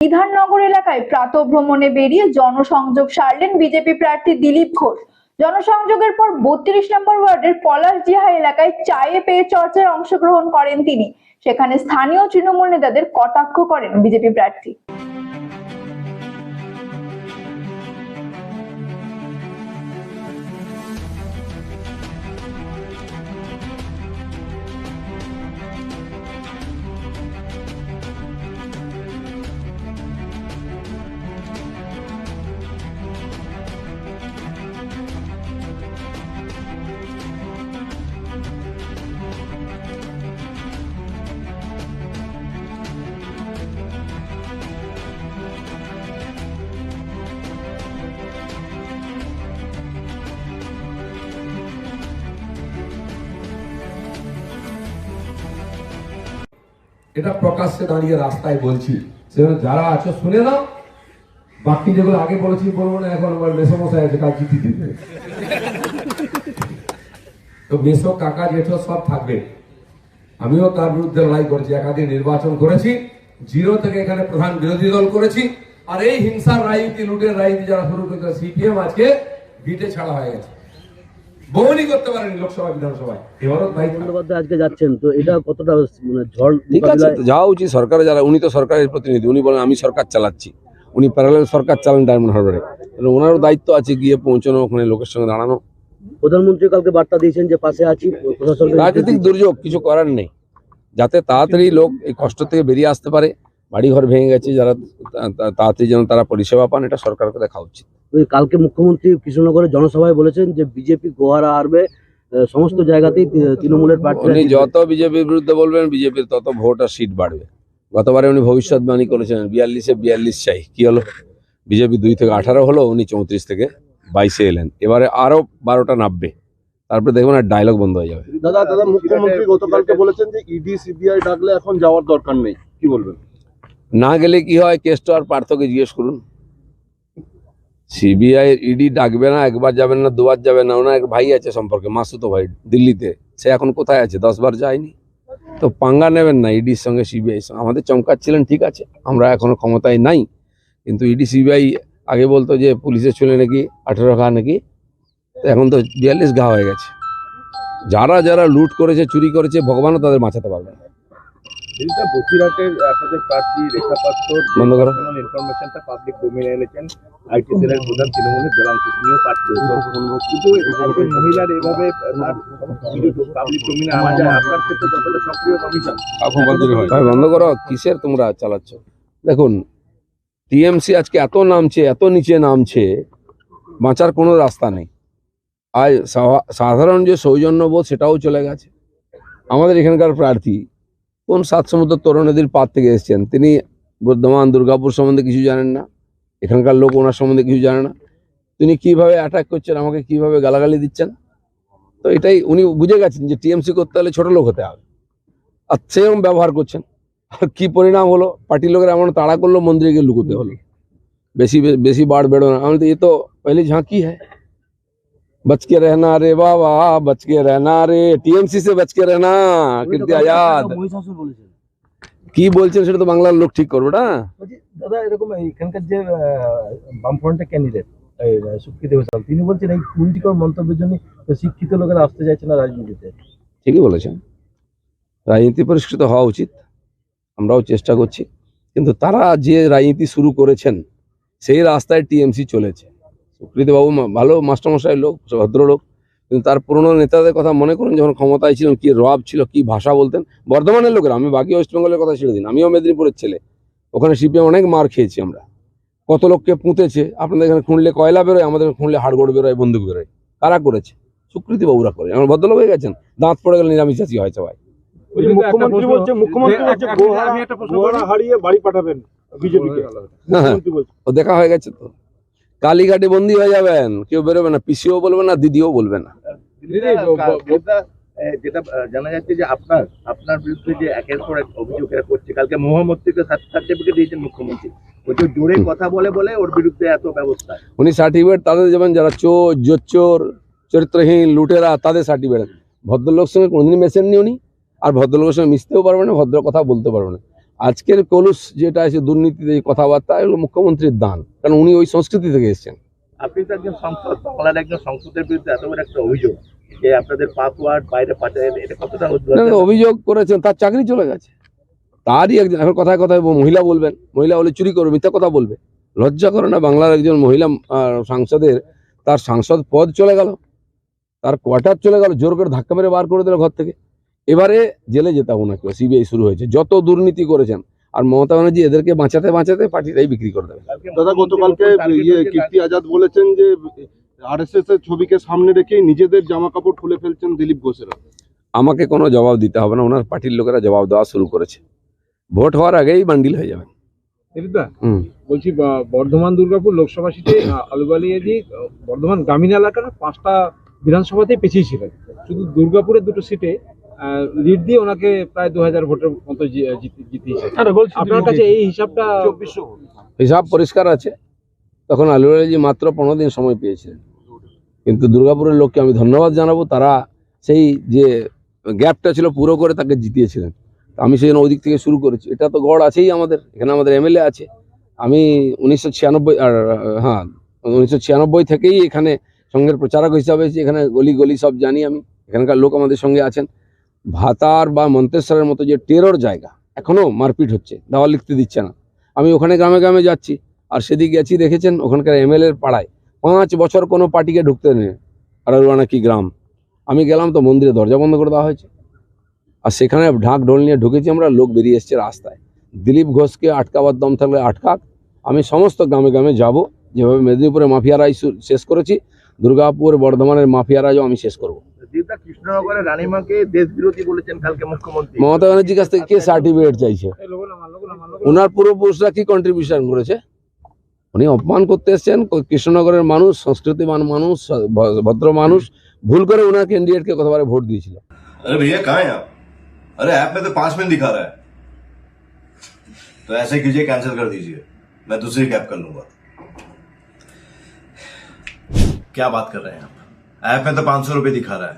বিধাননগর এলাকায় প্রাত ভ্রমণে বেরিয়ে জনসংযোগ সারলেন বিজেপি প্রার্থী দিলীপ ঘোষ। জনসংযোগের পর বত্রিশ নম্বর ওয়ার্ডের পলাশ জিহা এলাকায় চায়ে পেয়ে চর্চায় অংশগ্রহণ করেন তিনি। সেখানে স্থানীয় তৃণমূল নেতাদের কটাক্ষ করেন বিজেপি প্রার্থী। এটা প্রকাশ্যে দাঁড়িয়ে রাস্তায় বলছি। সেজন্য যারা আছো, শুনে নাও। বাকি যেগুলো আগে বলেছি, বলব না, এখন আমার মেসমশাই আছে, কাল চিঠি দিতে তো মেসো, কাকা, জেঠো সব থাকবে। আমিও তার বিরুদ্ধে লড়াই করেছি, একাধিক নির্বাচন করেছি। জিরো থেকে এখানে প্রধান বিরোধী দল করেছি। আর এই হিংসার রাজনীতি, লুটের রাজনীতি যারা শুরু করেছে, সিপিএম আজকে ভিটে ছাড়া হয়ে গেছে। বহনই করতে পারেনি লোকসভা বিধানসভায়। এবারও দায়িত্ব বন্দ্যোপাধ্যায় আজকে যাচ্ছেন তো এটা কতটা মানে ঝড় ঠিক আছে যাওয়া উচিত সরকারে যারা উনি তো সরকারের প্রতিনিধি উনি বলেন আমি সরকার চালাচ্ছি। উনি প্যারালাল সরকার চালান ডায়মন্ড হারবারে। তাহলে ওনারও দায়িত্ব আছে গিয়ে পৌঁছানো ওখানে লোকের সঙ্গে দাঁড়ানো। প্রধানমন্ত্রী কালকে বার্তা দিয়েছেন যে পাশে আছি রাজনৈতিক দুর্যোগ কিছু করার নেই। যাতে তাড়াতাড়ি লোক এই কষ্ট থেকে বেরিয়ে আসতে পারে। বাড়ি ঘর ভেঙে গেছে যারা তা- তা- তাড়াতাড়ি যেন তারা পরিষেবা পান এটা সরকারকে দেখা উচিত। ওই কালকে মুখ্যমন্ত্রী কৃষ্ণনগরের জনসভায় বলেছেন যে বিজেপি গোহারা হারবে সমস্ত জায়গাতেই তৃণমূলের প্রার্থী উনি যত বিজেপির বিরুদ্ধে বলবেন বিজেপির তত ভোট আর সিট বাড়বে। গতবারে উনি ভবিষ্যৎবাণী করেছেন বিয়াল্লিশে বিয়াল্লিশ চাই কি হলো? বিজেপি দুই থেকে আঠারো হলো উনি চৌত্রিশ থেকে বাইশে এলেন। এবারে আরও বারোটা নামবে। তারপরে দেখবেন আর ডায়লগ বন্ধ হয়ে যাবে। দাদা দাদা মুখ্যমন্ত্রী গতকালকে বলেছেন যে ইডি সিবিআই ডাকলে এখন যাওয়ার দরকার নেই কি বলবেন? না গেলে কি হয়, কেসটা আর পার্থকে জিজ্ঞেস করুন। সিবিআই ইডি ডাকবে না, একবার যাবেন না, দুবার যাবেন না, ওনার এক ভাই আছে সম্পর্কে মাসুতো ভাই, দিল্লিতে। সে এখন কোথায় আছে? দশবার যায়নি। তো পাঙ্গা নেবেন না ইডির সঙ্গে সিবিআই সঙ্গে। আমাদের চমকাচ্ছিলেন, ঠিক আছে, আমরা এখনও ক্ষমতায় নাই। কিন্তু ইডি সিবিআই আগে বলতো যে, পুলিশের চলে নাকি আঠেরো ঘা নাকি? এখন তো বিয়াল্লিশ ঘা হয়ে গেছে। যারা যারা লুট করেছে, চুরি করেছে, ভগবানও তাদের বাঁচাতে পারবে না। বসিরহাটের আপনাদের প্রার্থী রেখা পাত্র বন্ধ করো। ইনফরমেশনটা পাবলিক ডোমেইনে এনেছেন আইটি সেলের প্রধান তৃণমূলের প্রার্থী কিন্তু একজন মহিলার এভাবে পাবলিক আনা যায় আপনার ক্ষেত্রে যতটা সক্রিয় কমিশন? বন্ধ করো কিসের তোমরা চালাচ্ছ? দেখুন টিএমসি আজকে এত নামছে এত নিচে নামছে বাঁচার কোনো রাস্তা নেই। আজ সা- সাধারণ যে সৌজন্যবোধ সেটাও চলে গেছে। আমাদের এখানকার প্রার্থী কোন সাত সমুদ্র তরুণীদের পার থেকে এসেছেন? তিনি বর্ধমান, দুর্গাপুর সম্বন্ধে কিছু জানেন না, এখানকার লোক ওনার সম্বন্ধে কিছু জানে না। তিনি কীভাবে অ্যাটাক করছেন, আমাকে কীভাবে গালাগালি দিচ্ছেন? তো এটাই উনি বুঝে গেছেন যে টিএমসি করতে হলে ছোটো লোক হতে হবে। আর সেরকম ব্যবহার করছেন। আর কী পরিণাম হলো পার্টির লোকের এমন তাড়া করল, মন্দিরে গিয়ে লুকোতে হলো। বেশি বেশি বাড় বেড়ো না। আমি তো এ তো পেলে ঝাঁকি হ্যাঁ बच के रहना रे बाबा बच के रहना রে টিএমসি से बच के रहना কীর্তি আজাদ মহিষাসুর বলেছেন কি বলছেন সেটা তো বাংলার লোক ঠিক করবে না বলছি, দাদা এরকম এখানকার যে আহ, বামফ্রন্টের ক্যান্ডিডেট সুকৃতি ঘোষাল তিনি বলছেন এই কুরুচিকর মন্তব্যের জন্য শিক্ষিত লোকেরা আসতে চাইছে না রাজনীতিতে ঠিকই বলেছেন রাজনীতি পরিষ্কৃত হওয়া উচিত আমরাও চেষ্টা করছি কিন্তু তারা যে রাজনীতি শুরু করেছেন সেই রাস্তায় টিএমসি চলেছে সুকৃতিবাবু ভালো মাস্টারমশাই লোক ভদ্রলোক কিন্তু তার পুরনো নেতাদের কথা মনে করুন যখন ক্ষমতায় ছিলেন কি রব ছিল কি ভাষা বলতেন। বর্ধমানের লোকেরা আমি বাকি ওয়েস্ট বেঙ্গলের কথা ছেড়ে দিন আমিও মেদিনীপুরের ছেলে। ওখানে সিপিএম অনেক মার খেয়েছি আমরা। কত লোককে পুঁতেছে আপনাদের এখানে খুঁড়লে কয়লা বেরোয় আমাদের খুঁড়লে হাড়গোড় বেরোয় বন্দুক বেরোয়। কারা করেছে? সুকৃতিবাবুরা করে। আমার ভদ্রলোক হয়ে গেছেন দাঁত পড়ে গেলে নিরামিষাচি হয় সবাই মুখ্যমন্ত্রী বলছে মুখ্যমন্ত্রী বলছে গোহারা গোহারা হারিয়ে বাড়ি পাঠাবেন বিজেপিকে। হ্যাঁ হ্যাঁ দেখা হয়ে গেছে তো। কালীঘাটে বন্দি হয়ে যাবেন কেউ বেরোবে না পিসিও বলবে না দিদিও বলবে না। যেটা জানা যাচ্ছে যে আপনার আপনার বিরুদ্ধে যে একের পর এক অভিযোগ এরা করছে কালকে মোহাম্মদ সার্টিফিকেট দিয়েছেন মুখ্যমন্ত্রী। জোরে কথা বলে বলে ওর বিরুদ্ধে এত ব্যবস্থা। উনি সার্টিফিকেট তাদের যেমন যারা চোর জোচ্চোর চরিত্রহীন লুটেরা তাদের সার্টিফিকেট ভদ্রলোক সঙ্গে কোনোদিন মেশেননি উনি। আর ভদ্রলোকের সঙ্গে মিশতেও পারবে না ভদ্র কথা বলতে পারবে না। আজকের কলুষ যেটা আছে দুর্নীতিতে এই কথাবার্তা এগুলো মুখ্যমন্ত্রীর দান। কারণ উনি ওই সংস্কৃতি থেকে এসেছেন। আপনি তো একজন সংসদ বাংলার একজন সংসদের বিরুদ্ধে এত বড় একটা অভিযোগ যে আপনাদের পাসওয়ার্ড বাইরে পাঠায় এটা কতটা অভিযোগ করেছেন তার চাকরি চলে গেছে। তারই একজন এখন কথায় কথায় মহিলা বলবেন মহিলা বলে চুরি করবে মিথ্যা কথা বলবে। লজ্জা করে না বাংলার একজন মহিলা সাংসদের তার সাংসদ পদ চলে গেল তার কোয়ার্টার চলে গেল জোর করে ধাক্কা মেরে বার করে দিল ঘর থেকে। এবারে জেলে যেতে হবে নাকি সিবিআই শুরু হয়েছে। যত দুর্নীতি করেছেন আর মমতা ব্যানার্জি এদেরকে বাঁচাতে বাঁচাতে পার্টিটাই বিক্রি করে দেবে দাদা গতকালকে ইয়ে কীর্তি আজাদ বলেছেন যে আরএসএস এর ছবিকে সামনে রেখেই নিজেদের জামা কাপড় খুলে ফেলছেন দিলীপ ঘোষেরা। আমাকে কোনো জবাব দিতে হবে না ওনার পার্টির লোকেরা জবাব দেওয়া শুরু করেছে। ভোট হওয়ার আগেই বান্ডিল হয়ে যাবে। দেবিদা হুম। বলছি বর্ধমান দুর্গাপুর লোকসভা সিটে আলুবালিয়াজি বর্ধমান গ্রামীণ এলাকার পাঁচটা বিধানসভাতেই পিছিয়ে ছিলেন। শুধু দুর্গাপুরের দুটো সিটে লিড দিয়ে ওনাকে প্রায় দু হাজার ভোটের মতো জিতিয়েছে। আপনার কাছে এই হিসাবটা হিসাব পরিষ্কার আছে। তখন আলুরাজি মাত্র পনেরো দিন সময় পেয়েছিলেন। কিন্তু দুর্গাপুরের লোককে আমি ধন্যবাদ জানাব তারা সেই যে গ্যাপটা ছিল পুরো করে তাকে জিতিয়েছিলেন। আমি সেই জন্য ওই দিক থেকে শুরু করেছি। এটা তো গড় আছেই আমাদের এখানে আমাদের এমএলএ আছে। আমি উনিশশো ছিয়ানব্বই আর হ্যাঁ উনিশশো ছিয়ানব্বই থেকেই এখানে সংঘের প্রচারক হিসাবে এখানে গলি গলি সব জানি আমি। এখানকার লোক আমাদের সঙ্গে আছেন। ভাতার বা মন্তেশ্বরের মতো যে টেরর জায়গা এখনও মারপিট হচ্ছে দেওয়াল লিখতে দিচ্ছে না। আমি ওখানে গ্রামে গ্রামে যাচ্ছি, আর সেদিকে গেছি, দেখেছেন? ওখানকার এমএলএর পাড়ায়। পাঁচ বছর কোনো পার্টিকে ঢুকতে নেই আরারুয়ানা কি গ্রাম? আমি গেলাম তো মন্দিরে, দরজা বন্ধ করে দেওয়া হয়েছে। আর সেখানে ঢাক ঢোল নিয়ে ঢুকেছি আমরা, লোক বেরিয়ে এসছে রাস্তায়। দিলীপ ঘোষকে আটকাবার দম থাকলে আটকাক। আমি সমস্ত গ্রামে গ্রামে যাব। যেভাবে মেদিনীপুরে মাফিয়ারাই শেষ করেছি, দুর্গাপুর বর্ধমানের মাফিয়ারাজও আমি শেষ করব। কৃষ্ণনগরের রানীমাকে দেশ বিরোধী বলেছেন কালকে মুখ্যমন্ত্রী মমতা ব্যানার্জির কাছ থেকে কে সার্টিফিকেট চাইছে ওনার পূর্বপুরুষরা কি কন্ট্রিবিউশন করেছে উনি অপমান করতে এসছেন ক- কৃষ্ণনগরের মানুষ সংস্কৃতিবান মানুষ ভ- ভদ্র মানুষ ভুল করে ওনার ক্যান্ডিডেটকে কতবারে ভোট দিয়েছিল अरे भैया कहाँ हैं आप अरे ऐप में तो पांच मिनट दिखा रहा है तो ऐसे कीजिए कैंसिल कर दीजिए मैं दूसरी कैब कर लूंगा क्या बात कर रहे हैं आप ऐप में तो पांच सौ रुपये दिखा रहा है